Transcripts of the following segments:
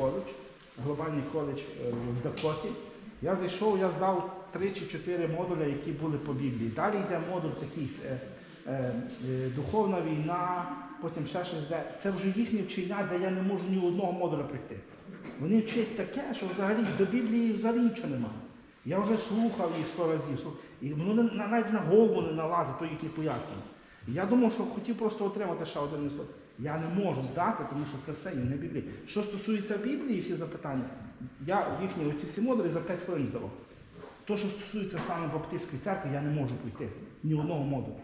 коледж, глобальний коледж е, в Дакоті. Я зайшов, я здав три чи чотири модуля, які були по Біблії. Далі йде модуль такий е, е, духовна війна, потім ще щось де. Це вже їхнє вчення, де я не можу ні одного модуля прийти. Вони вчать таке, що взагалі до Біблії взагалі нічого немає. Я вже слухав їх сто разів, і воно навіть на голову не налазить, то їхні пояснення. Я думав, що хотів просто отримати ще один листок. Я не можу здати, тому що це все є не Біблія. Що стосується Біблії, всі запитання, я їхні оці всі модулі за 5 хвилин здавав. То, що стосується саме Баптистської церкви, я не можу пройти ні одного модулю.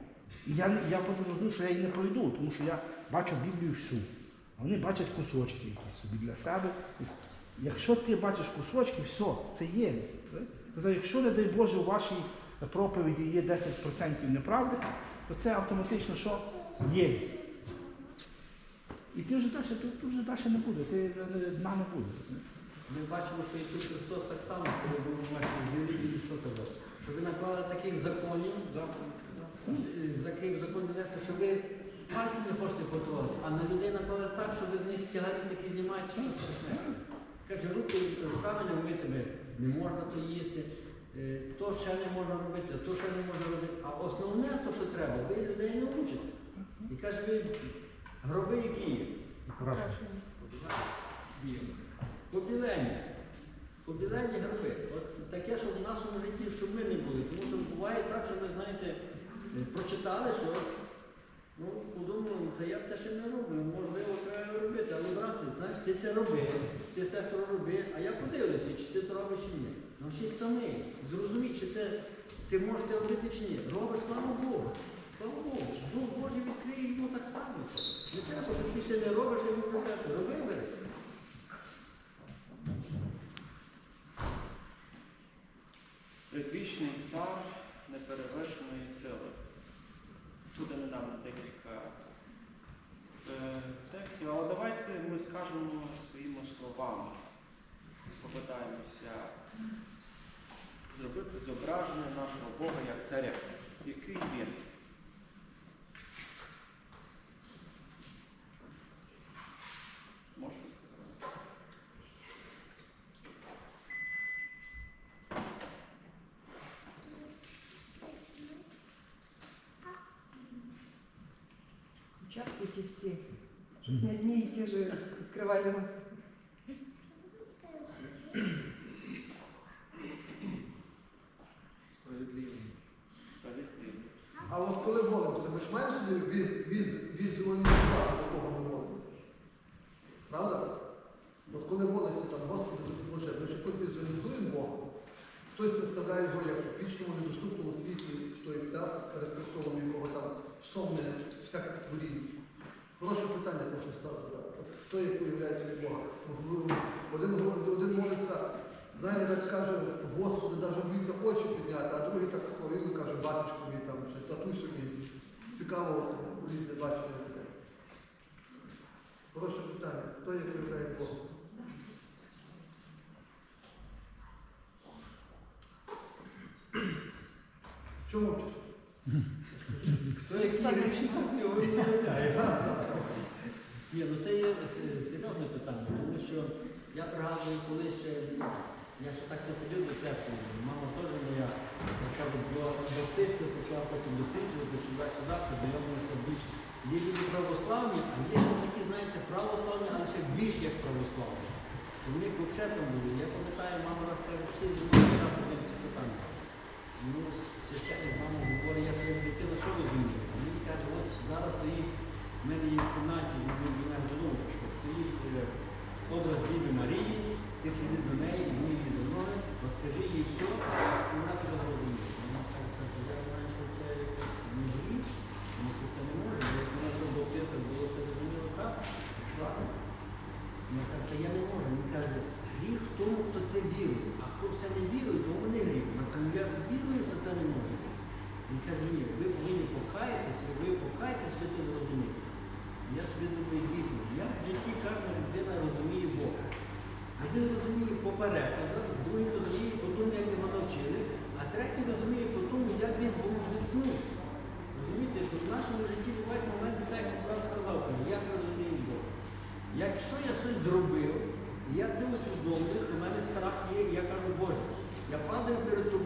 І я, я зрозумів, що я її не пройду, тому що я бачу Біблію всю. А вони бачать кусочки якісь собі для себе. Якщо ти бачиш кусочки, все, це єресь. Казав, Якщо, не дай Боже, у вашій проповіді є 10% неправди, то це автоматично що? Єресь. І ти вже далі, тут, тут вже далі не буде, ти дна не буде. Ми бачимо, що Ісус Христос так само, коли був у вашій землі, і що казав? Що ви наклали таких законів, таких законів що ви пальцем не хочете потворити, а на людей наклали так, що ви з них тягарі такі знімаєте, що страшне. Каже, руки руками не вмитими, не можна то їсти, е, то ще не можна робити, то ще не можна робити. А основне, то, що треба, ви людей не учите. І каже, ви гроби які. Побілені. Побілені гроби. От таке, що в нашому житті, щоб ми не були. Тому що буває так, що ви знаєте, е, прочитали щось, ну, подумали, та я це ще не роблю, можливо, треба робити. Але брате, знаєш, ти це роби, ти сестро роби, а я подивлюся, чи ти це робиш чи ні. Навчись самий. Зрозуміть, чи це ти можеш це робити чи ні. Робиш, слава Богу. Слава Богу. Дух Божий відкриє йому так само. Не треба, щоб не робиш, йому каже, роби бери. Предвічний цар неперевершеної сили. Буде недавно декілька е, текстів, але давайте ми скажемо своїми словами. Попитаємося зробити зображення нашого Бога як царя. Який він? Можете сказати? Участвуйте все. Одни и те же открывали рот. Справедливий. Справедливий. А от коли молимося, ми ж маємо собі віз, віз, візуалізувати, до кого ми молимося. Правда? От коли молишся там, Господи, допоможи, ми ж якось візуалізуємо Бога. Хтось представляє його як в вічному недоступному світі, хтось так, перед Христом, якого там всомне всяке творіння. Хороше питання прошу Стаса задати. Хто як уявляє собі Бога? Один, один молиться, так каже, Господи, навіть боїться очі підняти, а другий так свавільно каже, батюшко мій там, чи татусю мій. Цікаво, от, різне бачення таке. Хороше питання. Хто як уявляє Бога? Чому? Хто його і виявляє. Ні, ну це є серйозне питання, тому що я пригадую, коли ще я ще так не ходив до церкви, мама теж моя, яка до баптисту почала потім досліджувати туди-сюди, познайомилася більш. Є люди православні, а є ще такі, знаєте, православні, але ще більш як православні. У них взагалі там були. Я пам'ятаю, мама раз каже, всі зі мною сюди подивимося, що там. Ну, священник мама говорить, я твоя дитина, що розуміє? А Він каже, ось зараз стоїть, в мене є в кімнаті, він мене додому пішов, стоїть е, образ Діви Марії, ти піди до неї, візьми її до ноги, розкажи їй все, і вона тебе розуміє. Вона каже, я знаю, що це не гріх, тому що це не може, як вона що в баптистах було, це розуміло так, пішла. Вона каже, я не можу. Він каже, гріх в тому, хто це вірує, а хто все не вірує, тому не гріх. Вона каже, я вірую, що це не може. Він каже, ні, ви повинні покаятися, ви житті кожна людина розуміє Бога. Один розуміє по переказах, другий розуміє по тому, як його навчили, а третій розуміє по тому, як він був зіткнувся. Розумієте, що в нашому житті бувають моменти, так як Бог сказав, як розуміє Бога. Якщо я щось зробив, і я це усвідомлюю, то в мене страх є, і я кажу, Боже, я падаю перед тобою.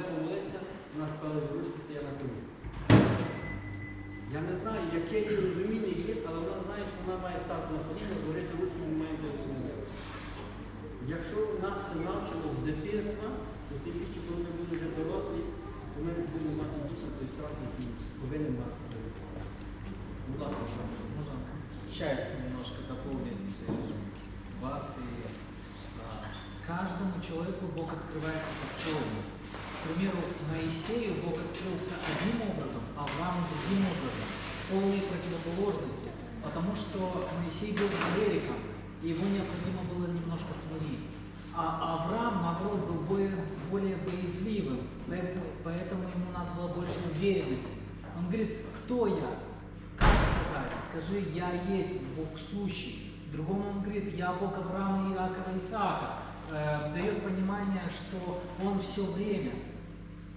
Йдемо помолитися, вона сказала, ручки стоять на коліні. Я не знаю, яке її розуміння є, але вона знає, що вона має стати на коліна, говорити ручки, ми маємо для. Якщо нас це навчено з дитинства, то тим більше, коли ми будемо вже дорослі, то ми не будемо мати дійсно той страх, який повинен мати. Будь ласка. Часть немножко дополнить вас и а, каждому человеку Бог открывается по-своему. К примеру, Моисею Бог открылся одним образом, а Аврааму другим образом. Полные противоположности, потому что Моисей был клериком, и его необходимо было немножко смирить. А Авраам, наоборот, был более, более боязливым, поэтому, ему надо было больше уверенности. Он говорит, кто я? Как сказать? Скажи, я есть Бог сущий. Другому он говорит, я Бог Авраама, Иакова, Исаака. Э, дает понимание, что он все время.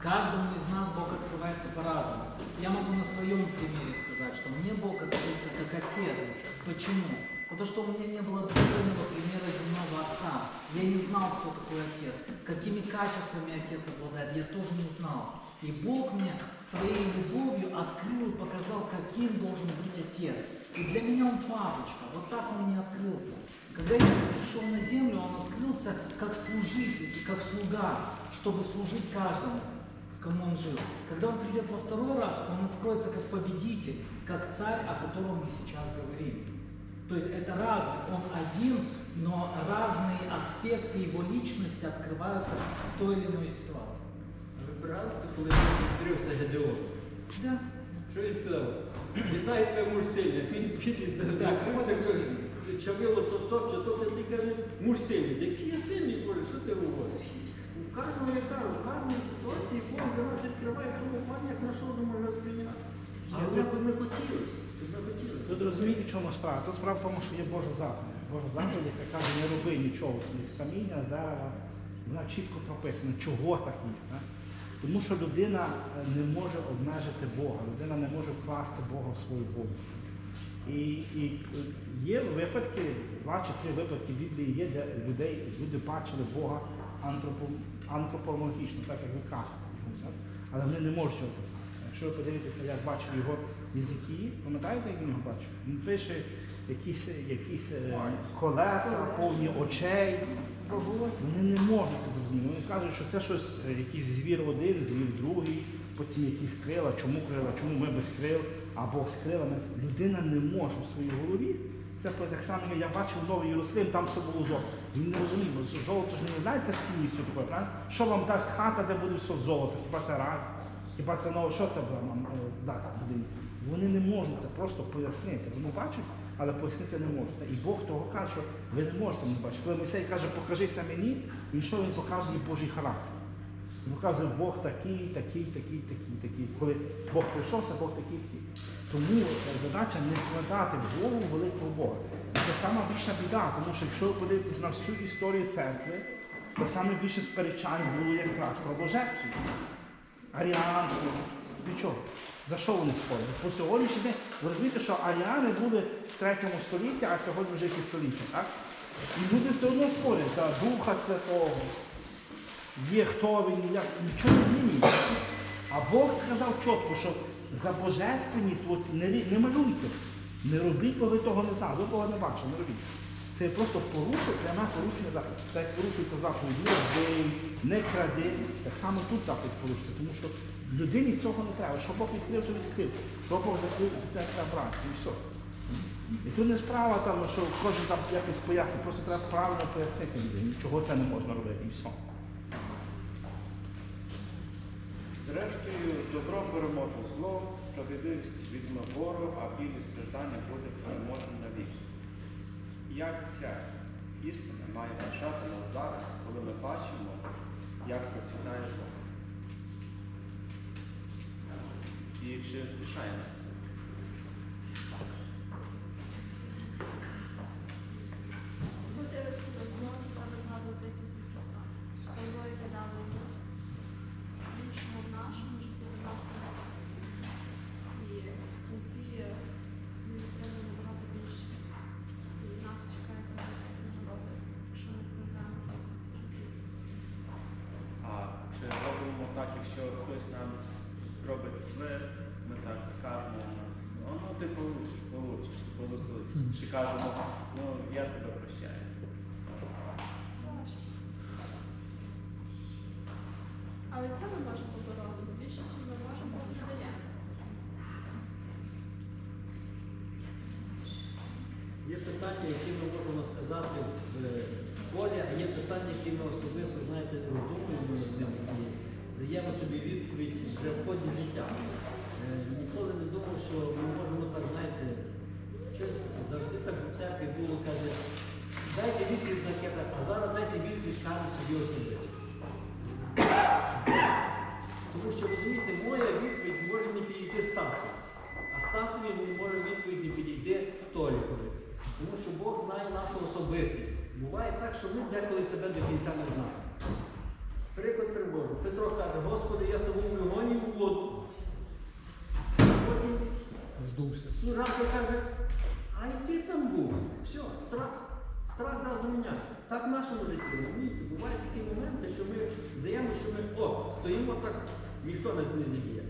Каждому из нас Бог открывается по-разному. Я могу на своем примере сказать, что мне Бог открылся как Отец. Почему? Потому что у меня не было достойного примера земного Отца. Я не знал, кто такой Отец. Какими качествами Отец обладает, я тоже не знал. И Бог мне своей любовью открыл и показал, каким должен быть Отец. И для меня Он папочка. Вот так Он мне открылся. Когда Иисус пришел на землю, Он открылся как служитель, как слуга, чтобы служить каждому, кому Он жил. Когда Он придет во второй раз, Он откроется как победитель, как царь, о котором мы сейчас говорим. То есть это разный, он один, но разные аспекты его личности открываются в той или иной ситуации. А ви пригадуєте, коли відкрився Гедеон? Да. Що він сказав? Вітаю тебе, муж сильний. Він підніс Так, закрився, каже, чавило то то, чи то, то, і каже, муж сильний. Який я сильний, Боже, що ти говориш? В кожному, я кажу, в кожній ситуації Бог для нас відкриває тому плані, як на що ми можемо сприйняти. Але як би ми хотіли, щоб ми хотіли. Тут розумієте, в чому справа? Тут справа в тому, що є Божа заповідь. Божа заповідь, яка каже, не роби нічого з каміння, з дерева. Вона чітко прописана, чого так є. Тому що людина е, не може обмежити Бога, людина не може вкласти Бога в свою голову. І, і е, є випадки, два чи три випадки в Біблії є, де людей, люди бачили Бога антропоморфічно, так як ви кажете. Але вони не можуть цього писати. Якщо ви подивитеся, як бачив його язики, пам'ятаєте, як він його бачив? Він пише якісь, якісь е, колеса, повні очей. Вони не можуть це зрозуміти. Вони кажуть, що це щось, е, якийсь звір один, звір другий, потім якісь крила, чому крила, чому ми без крил, а Бог з крилами. Людина не може в своїй голові. Це так само, я бачив Новий Єрусалим, там все було золото. Він не розумів, бо золото ж не являється цінністю такою, правильно? Що вам дасть хата, де буде все золото? Хіба це рай? Хіба це нове? Що це вам е, дасть людині? Вони не можуть це просто пояснити. Вони бачать, але пояснити не можуть. І Бог того каже, що ви не можете мене бачити. Коли Мойсей каже, покажися мені, він що він показує Божий характер. Він показує Бог такий, такий, такий, такий, такий. Коли Бог прийшовся, Бог такий, такий. Тому е, задача не вкладати в голову великого Бога. Це сама більша біда, тому що якщо ви подивитесь на всю історію церкви, то саме більше сперечань було якраз про божество. Аріанство. Від чого? За що вони спорили? По сьогоднішній день, ви розумієте, що аріани були в третьому столітті, а сьогодні вже які століття, так? І люди все одно спорять за Духа Святого. Є хто він, як, нічого не змінюється. А Бог сказав чітко, що за божественність от, не, не малюйте, не робіть, бо ви того не знали, ви того не бачили, не робіть. Це просто порушує, пряме порушення заповіді. Так як порушується заповідь, вбий, не кради, так само тут заповідь порушується, тому що людині цього не треба. Що Бог відкрив, то відкрив. Що Бог закрив, це треба брати. І все. І тут не справа там, що кожен там якось пояснить, просто треба правильно пояснити людині, чого це не можна робити, і все. Зрештою, добро переможе зло, справедливість візьме гору, а білі страждання буде переможено навік. Як ця істина має вважати нас зараз, коли ми бачимо, як процвітає зло? І чи втішає нас так, якщо хтось нам зробить зле, ми так скажемо у нас, ну ти получиш, получиш, благословиш. Чи кажемо, ну я тебе прощаю. Але це ми можемо побороти більше, чим ми можемо віддаємо. Є питання, які ми можемо сказати в школі, а є питання, які ми особисто, знаєте, роздумуємо над ними даємо собі відповідь вже в життя. Е, Ніколи не думав, що ми можемо так, знаєте, щось завжди так у церкві було, каже, дайте відповідь на таке, а зараз дайте відповідь кожен собі особисто. Тому що, розумієте, моя відповідь може не підійти Стасу, а Стасові може відповідь не підійти Толікові. Тому що Бог знає нашу особистість. Буває так, що ми деколи себе до кінця не знаємо. Приклад привожу. Петро каже, Господи, я з тобою в вогоні в воду. Потім Здувся. служанка каже, а й ти там був. Все, страх. Страх зразу міняє. Так в нашому житті, розумієте, бувають такі моменти, що ми здаємо, що ми о, стоїмо так, ніхто нас не зіб'є.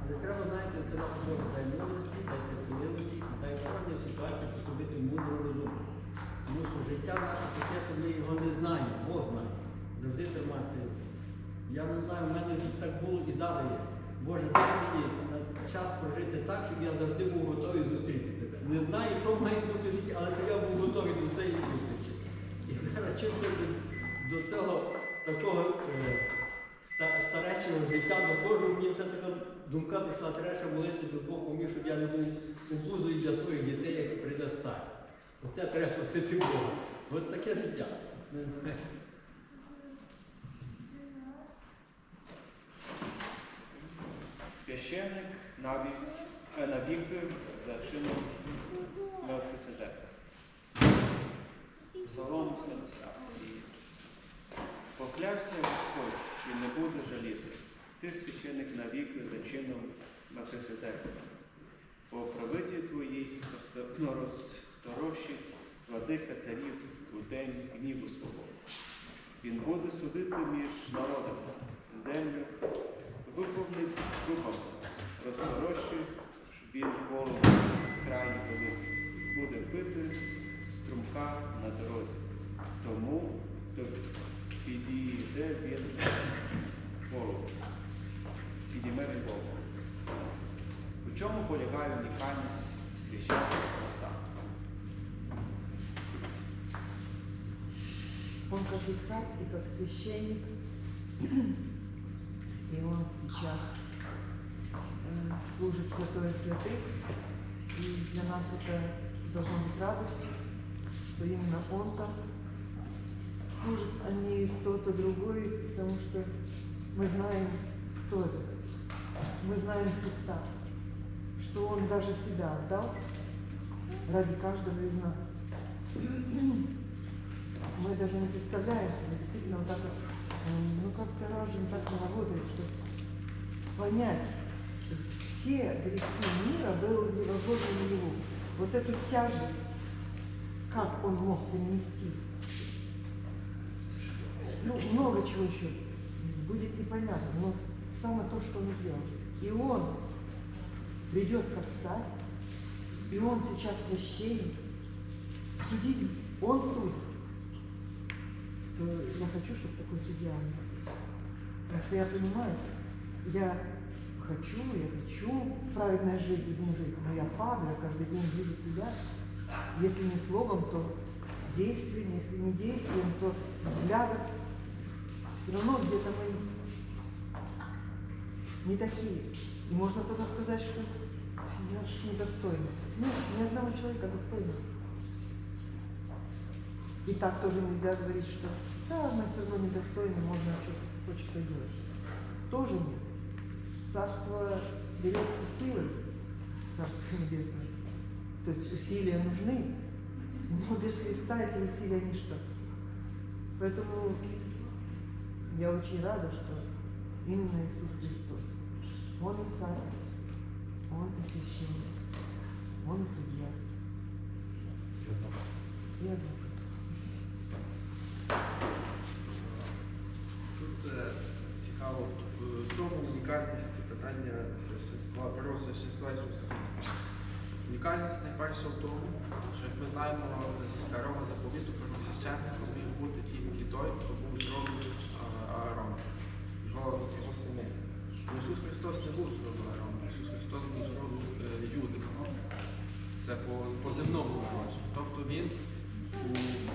Але треба, знаєте, сказати Богу, дай мудрості, дай терпеливості, дай кожній ситуації поступити мудро розумно. Тому що життя наше таке, що ми його не знаємо, Бог знає. Завжди триматися. Я не знаю, в мене так було і зараз є. Боже, дай мені час прожити так, щоб я завжди був готовий зустріти тебе. Не знаю, що має бути в житті, але щоб я був готовий до цієї зустрічі. Зараз чим ще до, цього такого е, ста- старечого життя доходжу, мені все така думка прийшла, треба ще молитися до Бога, мені, щоб я не був обузою для своїх дітей, як прийде старість. Оце треба просити Бога. От таке життя. Священник навік, навіки за чином Мелхиседека. Псалом 70. Поклявся Господь, що не буде жаліти. Ти священник навіки за чином Мелхиседека. По правиці твоїй ну, розторощить владика царів у день гніву свого. Він буде судити між народами, землю виповнить групами, розторощить він голову крайні великий, буде пити струмка на дорозі. Тому то підійде він голову, підійме він голову. У чому полягає унікальність священства Христа? Он как и царь, и как священник. И он сейчас э, служит святое святых. И для нас это должно быть радость, Что именно он там служит, а не кто-то другой, потому что мы знаем, кто это. Мы знаем Христа, что Он даже себя отдал ради каждого из нас мы даже не представляем себе, действительно, вот так ну как-то разум так не работает, что понять, все грехи мира были возложены на него. Вот эту тяжесть, как он мог перенести. Ну, много чего еще будет непонятно, но самое то, что он сделал. И он придет как царь, и он сейчас священник, судить, он судит то я хочу, чтобы такой судья был. Потому что я понимаю, я хочу, я хочу праведной жизнь жить, но я падаю, я каждый день вижу себя. Если не словом, то действием, если не действием, то взглядом. Все равно где-то мы не такие. И можно тогда сказать, что я ж недостойна. Нет, ни одного человека достойного. И так тоже нельзя говорить, что да, мы все равно недостойны, можно что хочешь, что делаешь. Тоже нет. Царство берется силой, Царство Небесное. То есть усилия нужны, но без Христа эти усилия ничто. Поэтому я очень рада, что именно Иисус Христос. Он и царь, он и священник, он и судья. И адвокат. Тут е, цікаво, коли в чому унікальність питання священства, первосвященства Ісуса Христа? Унікальність найперша в тому, що як ми знаємо зі старого заповіту первосвященником міг бути тільки той, хто був з роду Аарона, його, його сини. Ісус Христос не був з роду Ісус Христос був з роду Юди. Це по, по земному народженню. Тобто він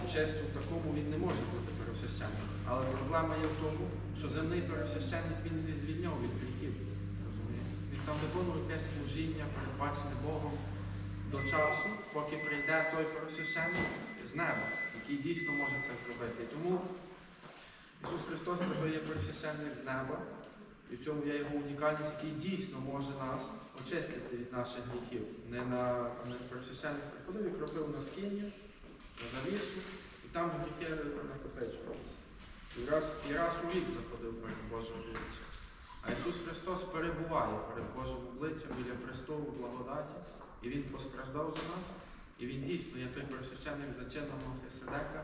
у честі в такому він не може бути первосвященником. Але проблема є в тому, що земний первосвященник він не звільняв від гріхів. Він там виконував якесь служіння, передбачене Богом до часу, поки прийде той первосвященник з неба, який дійсно може це зробити. Тому Ісус Христос це є первосвященник з неба. І в цьому є його унікальність, який дійсно може нас очистити від наших гріхів. Не на не первосвященник приходив і кропив на скині, на завісу, і там гріхи накопичувалися. І раз, і раз у рік заходив перед Божим обличчям. А Ісус Христос перебуває перед Божим обличчям біля престолу благодаті, і Він постраждав за нас, і Він дійсно є той первосвященник за чином Мелхиседека.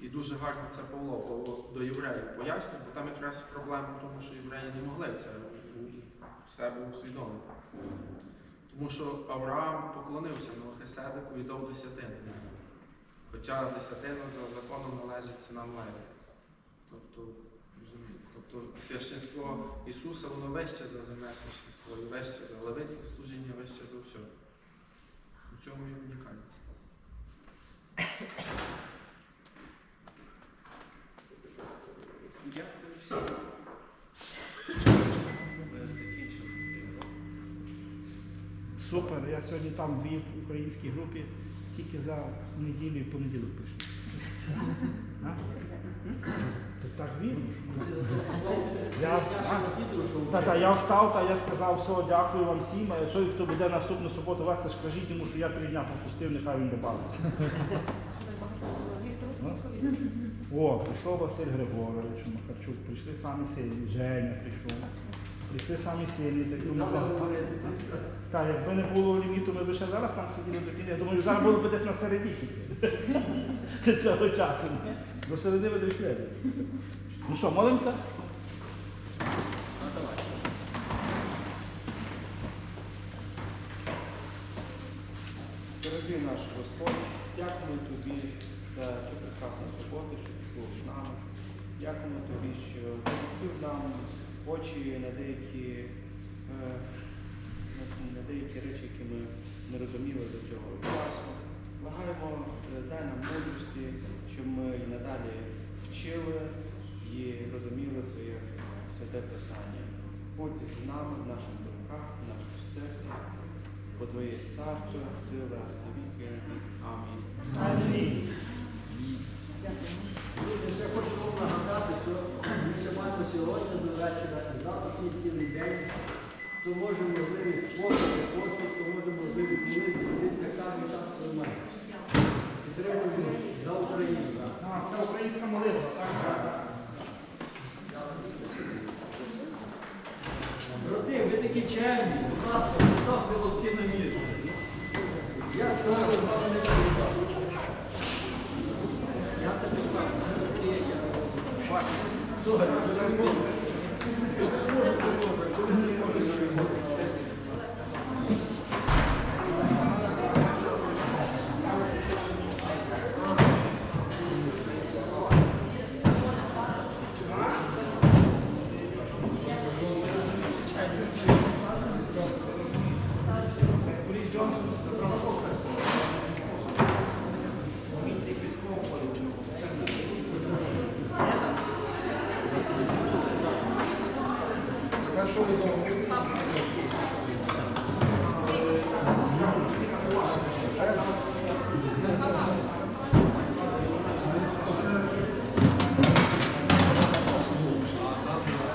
І дуже гарно це Павло, до євреїв пояснює, бо там якраз проблема в тому, що євреї не могли це у себе усвідомити. Тому що Авраам поклонився Мелхиседеку і дав десятину. Хоча десятина за законом належить синам Леві. Тобто, тобто священство Ісуса, воно вище за земне священство, і вище за левицьке служіння, вище за все. Цьому є унікальність. Дякую всім. Супер. Я сьогодні там вів в українській групі, тільки за неділю і понеділок прийшли. Так вів. Я? Та, та, я встав, та я сказав, все, дякую вам всім. А якщо хто буде наступну суботу вести, скажіть йому, що я три дня пропустив, нехай він добавить. О, прийшов Василь Григорович Макарчук, прийшли самі сильні, Женя прийшов. Прийшли самі сильні, такі Так, якби не було ліміту, ми б ще зараз там сиділи до кінця. Я думаю, зараз було б десь на. До цього часу. До середи ви дійшли. Ну що, молимося? Дорогий наш Господь, дякуємо Тобі за цю прекрасну суботу, що ти був з нами. Дякуємо Тобі, що ти відкрив нам очі на деякі, е, на деякі речі, які ми не розуміли до цього часу. Благаємо, е, дай нам мудрості, щоб ми і надалі вчили і розуміли Твоє святе Писання. Будь зі нами в наших думках, в наших серцях. Бо Твоє царство, сила, і віки. Амінь. Друзі, ще хочу вам нагадати, що ми ще маємо сьогодні до вечора і завтрашній цілий день. Хто може можливість послати, послуг, хто може можливість молитися, молитися кожен час приймає. Підтримуємо за Україну. А, це українська молитва, так? Брати, ви такі чемні, будь ласка, поставте лобки на місце. Я скажу, з вами не буду. Я це поставлю. Сорі,